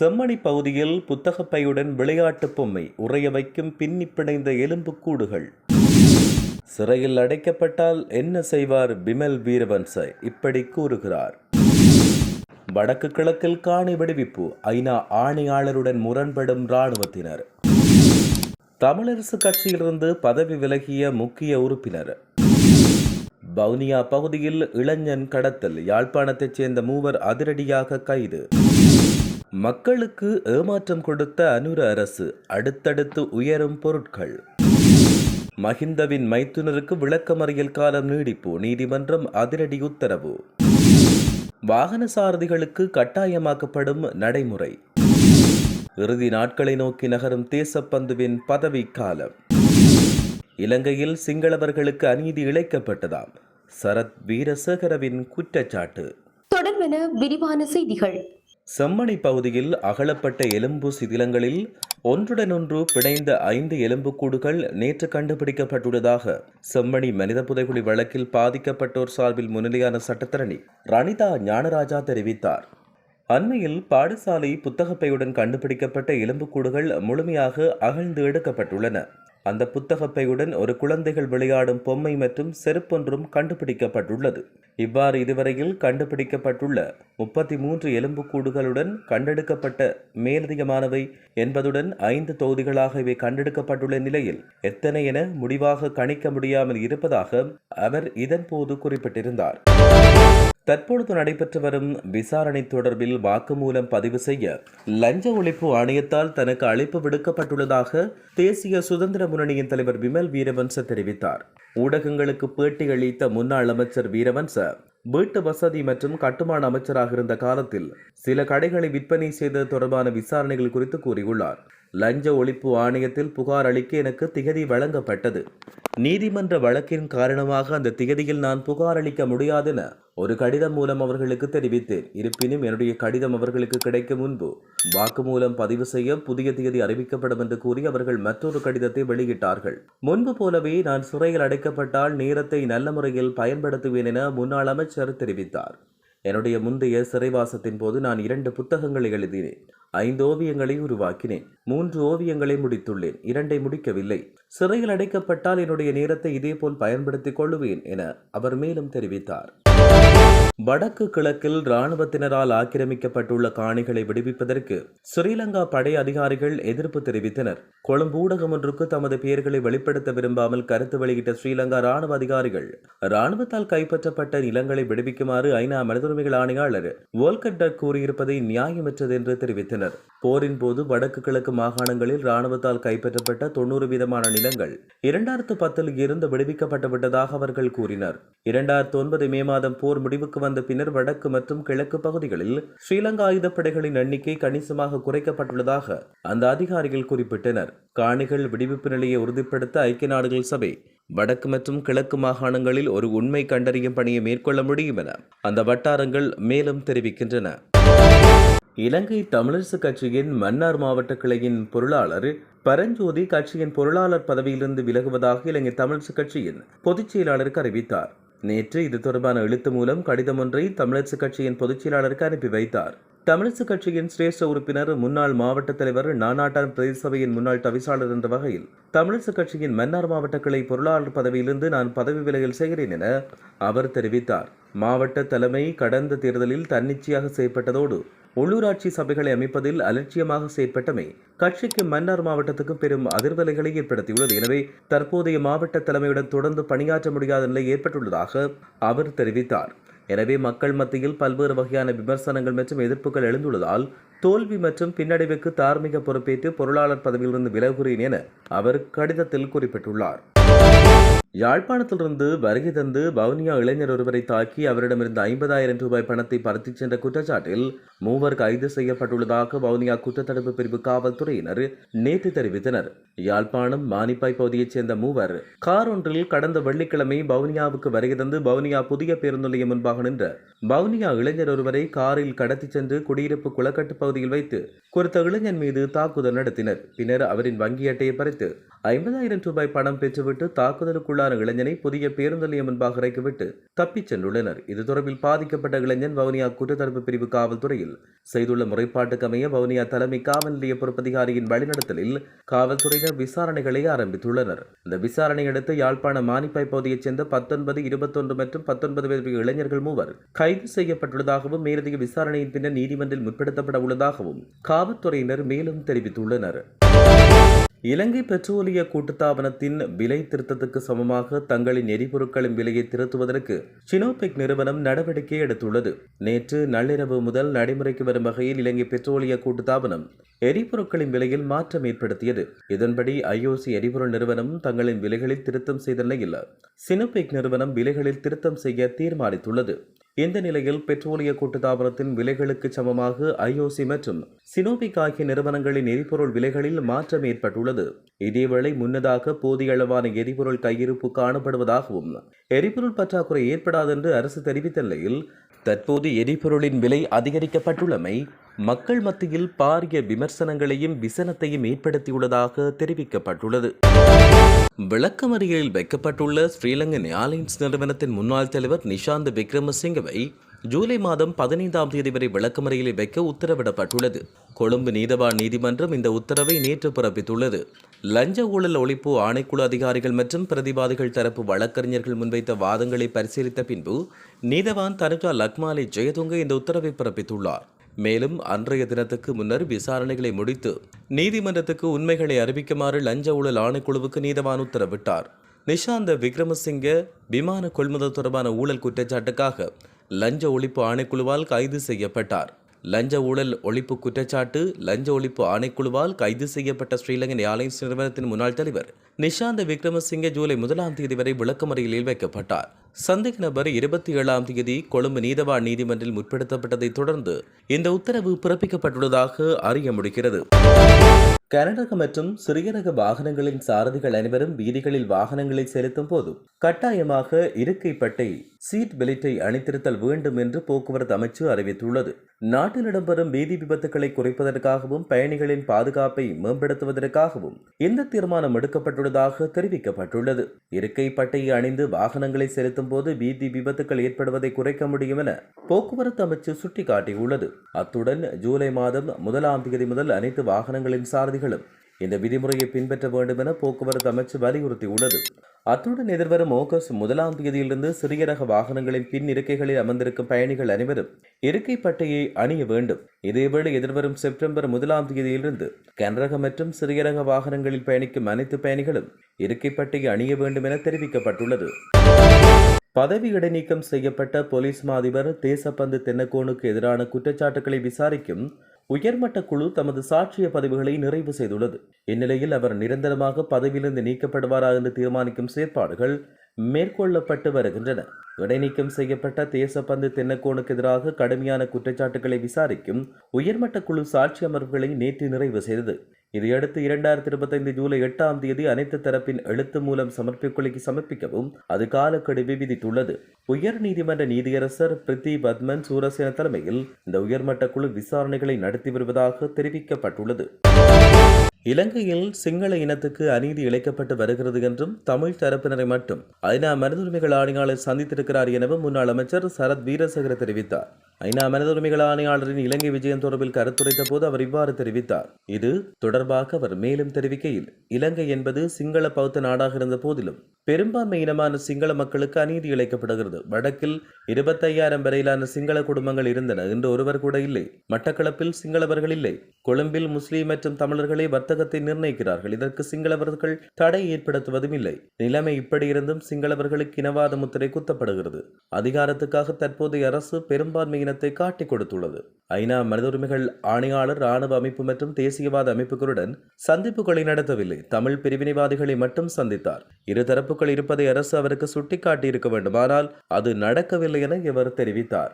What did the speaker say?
செம்மணி பகுதியில் புத்தகப்பையுடன் விளையாட்டு பொம்மை உறைய வைக்கும் பின்னி பிணைந்த எலும்புக்கூடுகள் சிறையில் அடைக்கப்பட்டால் என்ன செய்வார் பிமல் வீரவன்ச? இப்படி கூறுகிறார். வடக்கு கிழக்கில் காணி விடுவிப்பு ஐநா ஆணையாளருடன் முரண்படும் இராணுவத்தினர். தமிழரசு கட்சியிலிருந்து பதவி விலகிய முக்கிய உறுப்பினர். வவுனியா பகுதியில் இளைஞன் கடத்தல் யாழ்ப்பாணத்தைச் சேர்ந்த மூவர் அதிரடியாக கைது. மக்களுக்கு ஏமாற்றம் கொடுத்த அனுர அரசு அடுத்தடுத்து உயரும் பொருட்கள். மஹிந்தவின் மைத்துனருக்கு விளக்கமறியல் காலம் நீடிப்பு நீதிமன்றம் அதிரடி உத்தரவு. வாகன சாரதிகளுக்கு கட்டாயமாக்கப்படும் நடைமுறை. இறுதி நாட்களை நோக்கி நகரும் தேசப்பந்துவின் பதவி காலம். இலங்கையில் சிங்களவர்களுக்கு அநீதி இழைக்கப்பட்டதாம். சரத் வீரசேகரவின் குற்றச்சாட்டு. தொடர்பென விரிவான செய்திகள். செம்மணி பகுதியில் அகலப்பட்ட எலும்பு சிதிலங்களில் ஒன்றுடனொன்று பிணைந்த ஐந்து எலும்புக்கூடுகள் நேற்று கண்டுபிடிக்கப்பட்டுள்ளதாக செம்மணி மனித புதைகுழி வழக்கில் பாதிக்கப்பட்டோர் சார்பில் முன்னிலையான சட்டத்தரணி ரணிதா ஞானராஜா தெரிவித்தார். அண்மையில் பாடசாலை புத்தகப்பையுடன் கண்டுபிடிக்கப்பட்ட எலும்புக்கூடுகள் முழுமையாக அகழ்ந்து எடுக்கப்பட்டுள்ளன. அந்த புத்தகப்பையுடன் ஒரு குழந்தைகள் விளையாடும் பொம்மை மற்றும் செருப்பொன்றும் கண்டுபிடிக்கப்பட்டுள்ளது. இவ்வாறு இதுவரையில் கண்டுபிடிக்கப்பட்டுள்ள முப்பத்தி மூன்று எலும்புக்கூடுகளுடன் கண்டெடுக்கப்பட்ட மேலதிகமானவை என்பதுடன் ஐந்து தொகுதிகளாக இவை கண்டெடுக்கப்பட்டுள்ள நிலையில் எத்தனை என முடிவாக கணிக்க முடியாமல் இருப்பதாக அவர் இதன்போது குறிப்பிட்டிருந்தார். தற்பொழுது நடைபெற்று வரும் விசாரணை தொடர்பில் வாக்குமூலம் பதிவு செய்ய லஞ்ச ஒழிப்பு ஆணையத்தால் தனக்கு அழைப்பு விடுக்கப்பட்டுள்ளதாக தேசிய சுதந்திர முன்னணியின் தலைவர் விமல் வீரவன்ச தெரிவித்தார். ஊடகங்களுக்கு பேட்டி அளித்த முன்னாள் அமைச்சர் வீரவன்ச வீட்டு வசதி மற்றும் கட்டுமான அமைச்சராக இருந்த காலத்தில் சில கடைகளை விற்பனை செய்தது தொடர்பான விசாரணைகள் குறித்து கூறியுள்ளார். லஞ்ச ஒழிப்பு ஆணையத்தில் புகார் அளிக்க எனக்கு திகதி வழங்கப்பட்டது. நீதிமன்ற வழக்கின் காரணமாக அந்த திகதியில் நான் புகார் அளிக்க முடியாதென ஒரு கடிதம் மூலம் அவர்களுக்கு தெரிவித்தேன். இருப்பினும் என்னுடைய கடிதம் அவர்களுக்கு கிடைக்கும் முன்பு வாக்குமூலம் பதிவு செய்ய புதிய திகதி அறிவிக்கப்படும் என்று கூறி அவர்கள் மற்றொரு கடிதத்தை வெளியிட்டார்கள். முன்பு போலவே நான் சிறையில் அடைக்கப்பட்டால் நேரத்தை நல்ல முறையில் பயன்படுத்துவேன் என முன்னாள் அமைச்சர் தெரிவித்தார். என்னுடைய முந்தைய சிறைவாசத்தின் போது நான் இரண்டு புத்தகங்களை எழுதினேன். ஐந்து ஓவியங்களை உருவாக்கினேன். மூன்று ஓவியங்களை முடித்துள்ளேன். இரண்டை முடிக்கவில்லை. சிறையில் அடைக்கப்பட்டால் என்னுடைய நேரத்தை இதேபோல் பயன்படுத்திக் கொள்ளுவேன் என அவர் மேலும் தெரிவித்தார். வடக்கு கிழக்கில் இராணுவத்தினரால் ஆக்கிரமிக்கப்பட்டுள்ள காணிகளை விடுவிப்பதற்கு ஸ்ரீலங்கா படை அதிகாரிகள் எதிர்ப்பு தெரிவித்தனர். கொழும்பு ஊடகம் ஒன்றுக்கு தமது பெயர்களை வெளிப்படுத்த விரும்பாமல் கருத்து வெளியிட்ட ஸ்ரீலங்கா ராணுவ அதிகாரிகள் ராணுவத்தால் கைப்பற்றப்பட்ட நிலங்களை விடுவிக்குமாறு ஐநா மனிதுரிமைகள் ஆணையாளர் வோல்கட்டர் கூறியிருப்பதை நியாயமற்றது என்று தெரிவித்தனர். போரின் போது வடக்கு கிழக்கு மாகாணங்களில் ராணுவத்தால் கைப்பற்றப்பட்ட தொண்ணூறு வீதமான நிலங்கள் இரண்டாயிரத்து பத்தில் இருந்து விடுவிக்கப்பட்டு விட்டதாக அவர்கள் கூறினர். இரண்டாயிரத்து ஒன்பது மே மாதம் போர் முடிவுக்கு வந்த பின்னர் வடக்கு மற்றும் கிழக்கு பகுதிகளில் ஸ்ரீலங்கா ஆயுதப்படைகளின் எண்ணிக்கை கணிசமாக குறைக்கப்பட்டுள்ளதாக அந்த அதிகாரிகள் குறிப்பிட்டனர். காணிகள் விடுவிப்பு நிலையை உறுதிப்படுத்த ஐக்கிய நாடுகள் சபை வடக்கு மற்றும் கிழக்கு மாகாணங்களில் ஒரு உண்மை கண்டறியும் பணியை மேற்கொள்ள முடியும் என அந்த வட்டாரங்கள் மேலும் தெரிவிக்கின்றன. இலங்கை தமிழரசு கட்சியின் மன்னார் மாவட்ட கிளையின் பொருளாளர் பரஞ்சோதி கட்சியின் பொருளாளர் பதவியிலிருந்து விலகுவதாக இலங்கை தமிழரசு கட்சியின் பொதுச் செயலாளருக்கு அறிவித்தார். நேற்று இது தொடர்பான எழுத்து மூலம் கடிதம் ஒன்றை தமிழரசுக் கட்சியின் பொதுச் செயலாளருக்கு அனுப்பி வைத்தார். தமிழரசுக் கட்சியின் சிரேஷ்ட உறுப்பினர் முன்னாள் மாவட்ட தலைவர் நானாட்டான் பிரதேச சபையின் முன்னாள் தவிசாளர் என்ற வகையில் தமிழரசுக் கட்சியின் மன்னார் மாவட்ட கிளை பொருளாளர் பதவியிலிருந்து நான் பதவி விலகல் செய்கிறேன் என அவர் தெரிவித்தார். மாவட்ட தலைமை கடந்த தேர்தலில் தன்னிச்சையாக செய்யப்பட்டதோடு உள்ளூராட்சி சபைகளை அமைப்பதில் அலட்சியமாக செயற்பட்டமை கட்சிக்கு மன்னார் மாவட்டத்துக்கும் பெரும் அதிர்வலைகளை ஏற்படுத்தியுள்ளது. எனவே தற்போதைய மாவட்ட தலைமையுடன் தொடர்ந்து பணியாற்ற முடியாத நிலை ஏற்பட்டுள்ளதாக அவர் தெரிவித்தார். எனவே மக்கள் மத்தியில் பல்வேறு வகையான விமர்சனங்கள் மற்றும் எதிர்ப்புகள் எழுந்துள்ளதால் தோல்வி மற்றும் பின்னடைவுக்கு தார்மீக பொறுப்பேற்று பொருளாளர் பதவியிலிருந்து விலகுகிறேன் என அவர் கடிதத்தில் குறிப்பிட்டுள்ளார். யாழ்ப்பாணத்திலிருந்து வருகை தந்து வவுனியா இளைஞர் ஒருவரை தாக்கி அவரிடமிருந்து ஐம்பதாயிரம் ரூபாய் பணத்தை பறித்துச் சென்ற குற்றச்சாட்டில் மூவர் கைது செய்யப்பட்டுள்ளதாக வவுனியா குற்றத்தடுப்பு பிரிவு காவல்துறையினர் நேற்று தெரிவித்தனர். யாழ்ப்பாணம் மானிப்பாய் பகுதியைச் சேர்ந்த மூவர் கார் ஒன்றில் கடந்த வெள்ளிக்கிழமை வவுனியாவுக்கு வருகை தந்து வவுனியா புதிய பேருந்து நிலையம் முன்பாக நின்ற வவுனியா இளைஞர் ஒருவரை காரில் கடத்திச் சென்று குடியிருப்பு குளக்கட்டு பகுதியில் வைத்து குறித்த இளைஞன் மீது தாக்குதல் நடத்தினர். பின்னர் அவரின் வங்கி அட்டையை பறித்து ஐம்பதாயிரம் ரூபாய் பணம் பெற்றுவிட்டு தாக்குதலுக்குள்ளான இளைஞனை புதிய பேருந்து நிலையம் முன்பாக இறக்கிவிட்டு தப்பிச் சென்றுள்ளனர். இது தொடர்பில் பாதிக்கப்பட்ட இளைஞன் வவுனியா குற்றத்தடுப்பு பிரிவு காவல்துறையில் செய்துள்ள முறைப்பாட்டுக்கு அமைய வவுனியா தலைமை காவல் நிலைய பொறுப்பதிகாரியின் வழிநடத்தலில் காவல்துறையினர் விசாரணைகளை ஆரம்பித்துள்ளனர். இந்த விசாரணையடுத்து யாழ்ப்பாண மானிப்பாய் பகுதியைச் சேர்ந்த பத்தொன்பது இருபத்தொன்று மற்றும் பத்தொன்பது வயது இளைஞர்கள் மூவர் கைது செய்யப்பட்டுள்ளதாகவும் மேலதிக விசாரணையின் பின்னர் நீதிமன்றில் முற்படுத்தப்பட உள்ளதாகவும் காவல்துறையினர் மேலும் தெரிவித்துள்ளனர். இலங்கை பெட்ரோலிய கூட்டுத்தாபனத்தின் விலை திருத்தத்துக்கு சமமாக தங்களின் எரிபொருட்களின் விலையை திருத்துவதற்கு சினோபெக் நிறுவனம் நடவடிக்கை எடுத்துள்ளது. நேற்று நள்ளிரவு முதல் நடைமுறைக்கு வரும் வகையில் இலங்கை பெட்ரோலிய கூட்டுத்தாபனம் எரிபொருட்களின் விலையில் மாற்றம் ஏற்படுத்தியது. இதன்படி ஐஓசி எரிபொருள் நிறுவனம் தங்களின் விலைகளில் திருத்தம் செய்த நிலையில் சினோபெக் நிறுவனம் விலைகளில் திருத்தம் செய்ய தீர்மானித்துள்ளது. இந்த நிலையில் பெட்ரோலிய கூட்டு தாபனத்தின் விலைகளுக்கு சமமாக ஐஓசி மற்றும் சினோபிக் ஆகிய நிறுவனங்களின் எரிபொருள் விலைகளில் மாற்றம் ஏற்பட்டுள்ளது. இதேவேளை முன்னதாக போதிய அளவான எரிபொருள் கையிருப்பு காணப்படுவதாகவும் எரிபொருள் பற்றாக்குறை ஏற்படாதென்று அரசு தெரிவித்த நிலையில் தற்போது எரிபொருளின் விலை அதிகரிக்கப்பட்டுள்ளமை மக்கள் மத்தியில் பாரிய விமர்சனங்களையும் விசனத்தையும் ஏற்படுத்தியுள்ளதாக தெரிவிக்கப்பட்டுள்ளது. விளக்கமறியலில் வைக்கப்பட்டுள்ள ஸ்ரீலங்கன் ஏர்லைன்ஸ் நிறுவனத்தின் முன்னாள் தலைவர் நிஷாந்த் விக்ரமசிங்கவை ஜூலை மாதம் பதினைந்தாம் தேதி வரை விளக்கமறியலில் வைக்க உத்தரவிடப்பட்டுள்ளது. கொழும்பு நீதவான் நீதிமன்றம் இந்த உத்தரவை நேற்று பிறப்பித்துள்ளது. லஞ்ச ஊழல் ஒழிப்பு ஆணைக்குழு அதிகாரிகள் மற்றும் பிரதிவாதிகள் தரப்பு வழக்கறிஞர்கள் முன்வைத்த வாதங்களை பரிசீலித்த பின்பு நீதவான் தனுஜா லக்மாலி ஜெயதுங்க இந்த உத்தரவை பிறப்பித்துள்ளார். மேலும் அன்றைய தினத்துக்கு முன்னர் விசாரணைகளை முடித்து நீதிமன்றத்துக்கு உண்மைகளை அறிவிக்குமாறு லஞ்ச ஊழல் ஆணைக்குழுவுக்கு நீதவான் உத்தரவிட்டார். நிஷாந்த விக்ரமசிங்க விமான கொள்முதல் தொடர்பான ஊழல் குற்றச்சாட்டுக்காக லஞ்ச ஒழிப்பு ஆணைக்குழுவால் கைது செய்யப்பட்டார். லஞ்ச ஊழல் ஒழிப்பு குற்றச்சாட்டு லஞ்ச ஒழிப்பு ஆணைக்குழுவால் கைது செய்யப்பட்ட ஸ்ரீலங்கன் ஏர்லைன்ஸ் நிறுவனத்தின் முன்னாள் தலைவர் நிஷாந்த விக்ரமசிங்க ஜூலை முதலாம் தேதி வரை விளக்கமறியலில் வைக்கப்பட்டார். சந்தேக நபர் இருபத்தி ஏழாம் தேதி கொழும்பு நீதவான் நீதிமன்றில் முற்படுத்தப்பட்டதைத் தொடர்ந்து இந்த உத்தரவு பிறப்பிக்கப்பட்டுள்ளதாக அறிய முடிகிறது. கனரக மற்றும் சிறிய ரக வாகனங்களின் சாரதிகள் அனைவரும் வீதிகளில் வாகனங்களை செலுத்தும் போது கட்டாயமாக இருக்கை பட்டை சீட் பெல்ட்டை அணித்திருத்தல் வேண்டும் என்று போக்குவரத்து அமைச்சு அறிவித்துள்ளது. நாட்டில் இடம்பெறும் வீதி விபத்துக்களை குறைப்பதற்காகவும் பயணிகளின் பாதுகாப்பை மேம்படுத்துவதற்காகவும் இந்த தீர்மானம் எடுக்கப்பட்டுள்ளதாக தெரிவிக்கப்பட்டுள்ளது. இருக்கை பட்டையை அணிந்து வாகனங்களை செலுத்தும் போது வீதி விபத்துக்கள் ஏற்படுவதை குறைக்க முடியும் என போக்குவரத்து அமைச்சு சுட்டிக்காட்டியுள்ளது. அத்துடன் ஜூலை மாதம் முதலாம் தேதி முதல் அனைத்து வாகனங்களின் சாரதி சாரதிகளும் இந்த விதிமுறையை பின்பற்ற வேண்டும் என போக்குவரத்து அமைச்சு வலியுறுத்தியுள்ளது. அத்துடன் எதிர்வரும் ஆகஸ்ட் முதலாம் தேதியிலிருந்து சிறிய ரக வாகனங்களின் பின் இருக்கைகளில் அமர்ந்திருக்கும் பயணிகள் அனைவரும் இருக்கை பட்டையை அணிய வேண்டும். இதேவேளை எதிர்வரும் செப்டம்பர் முதலாம் தேதியிலிருந்து கனரக மற்றும் சிறிய ரக வாகனங்களில் பயணிக்கும் அனைத்து பயணிகளும் இருக்கை பட்டையை அணிய வேண்டும் என தெரிவிக்கப்பட்டுள்ளது. பதவி இடைநீக்கம் செய்யப்பட்ட போலீஸ் மாதிபர் தேசப்பந்து தென்னக்கோனுக்கு எதிரான குற்றச்சாட்டுகளை விசாரிக்கும் உயர்மட்ட குழு தமது சாட்சிய பதிவுகளை நிறைவு செய்துள்ளது. இந்நிலையில் அவர் நிரந்தரமாக பதவியிலிருந்து நீக்கப்படுவாரா என்று தீர்மானிக்கும் செயற்பாடுகள் மேற்கொள்ளப்பட்டு வருகின்றன. இடைநீக்கம் செய்யப்பட்ட தேசப்பந்து தென்னக்கோனுக்கு எதிராக கடுமையான குற்றச்சாட்டுகளை விசாரிக்கும் உயர்மட்ட குழு சாட்சி அமர்வுகளை நேற்று நிறைவு செய்தது. இதையடுத்து இரண்டாயிரத்தி இருபத்தைந்து ஜூலை எட்டாம் தேதி அனைத்து தரப்பின் எழுத்து மூலம் சமர்ப்பிக்குள்ளைக்கு சமர்ப்பிக்கவும் அது காலக்கெடுவை விதித்துள்ளது. உயர் நீதிமன்ற நீதியரசர் பிரித்தி பத்மன் சூரசேன தலைமையில் இந்த உயர்மட்ட குழு விசாரணைகளை நடத்தி வருவதாக தெரிவிக்கப்பட்டுள்ளது. இலங்கையில் சிங்கள இனத்துக்கு அநீதி இழைக்கப்பட்டு வருகிறது என்றும் தமிழ் தரப்பினரை மட்டும் ஐநா மனித உரிமைகள் ஆணையாளர் சந்தித்திருக்கிறார் எனவும் முன்னாள் அமைச்சர் சரத் வீரசேகர தெரிவித்தார். ஐநா மனித உரிமைகள் ஆணையாளரின் இலங்கை விஜயம் தொடர்பில் கருத்துரைத்த போது அவர் இவ்வாறு தெரிவித்தார். இது தொடர்பாக அவர் மேலும் தெரிவிக்கையில் இலங்கை என்பது சிங்கள பௌத்த நாடாக இருந்த போதிலும் பெரும்பான்மை இனமான சிங்கள மக்களுக்கு அநீதி இழைக்கப்படுகிறது. வடக்கில் இருபத்தையாயிரம் வரையிலான சிங்கள குடும்பங்கள் இருந்தன. இன்று ஒருவர் கூட இல்லை. மட்டக்களப்பில் சிங்களவர்கள் இல்லை. கொழும்பில் முஸ்லீம் மற்றும் தமிழர்களே வர்த்தகத்தை நிர்ணயிக்கிறார்கள். இதற்கு சிங்களவர்கள் தடை ஏற்படுத்துவதும் இல்லை. நிலைமை இப்படி இருந்தும் சிங்களவர்களுக்கு இனவாத முத்திரை குத்தப்படுகிறது. அதிகாரத்துக்காக தற்போதைய அரசு பெரும்பான்மையின இனத்தை காட்டிக் கொடுத்துள்ளது. ஐநா மனித உரிமைகள் ஆணையாளர் ராணுவ அமைப்பு மற்றும் தேசியவாத அமைப்புகளுடன் சந்திப்புகளை நடத்தவில்லை. தமிழ் பிரிவினைவாதிகளை மட்டும் சந்தித்தார். இரு தரப்புகள் இருப்பதை அரசு அவருக்கு சுட்டிக்காட்டியிருக்க இருக்க அது நடக்கவில்லை என இவர் தெரிவித்தார்.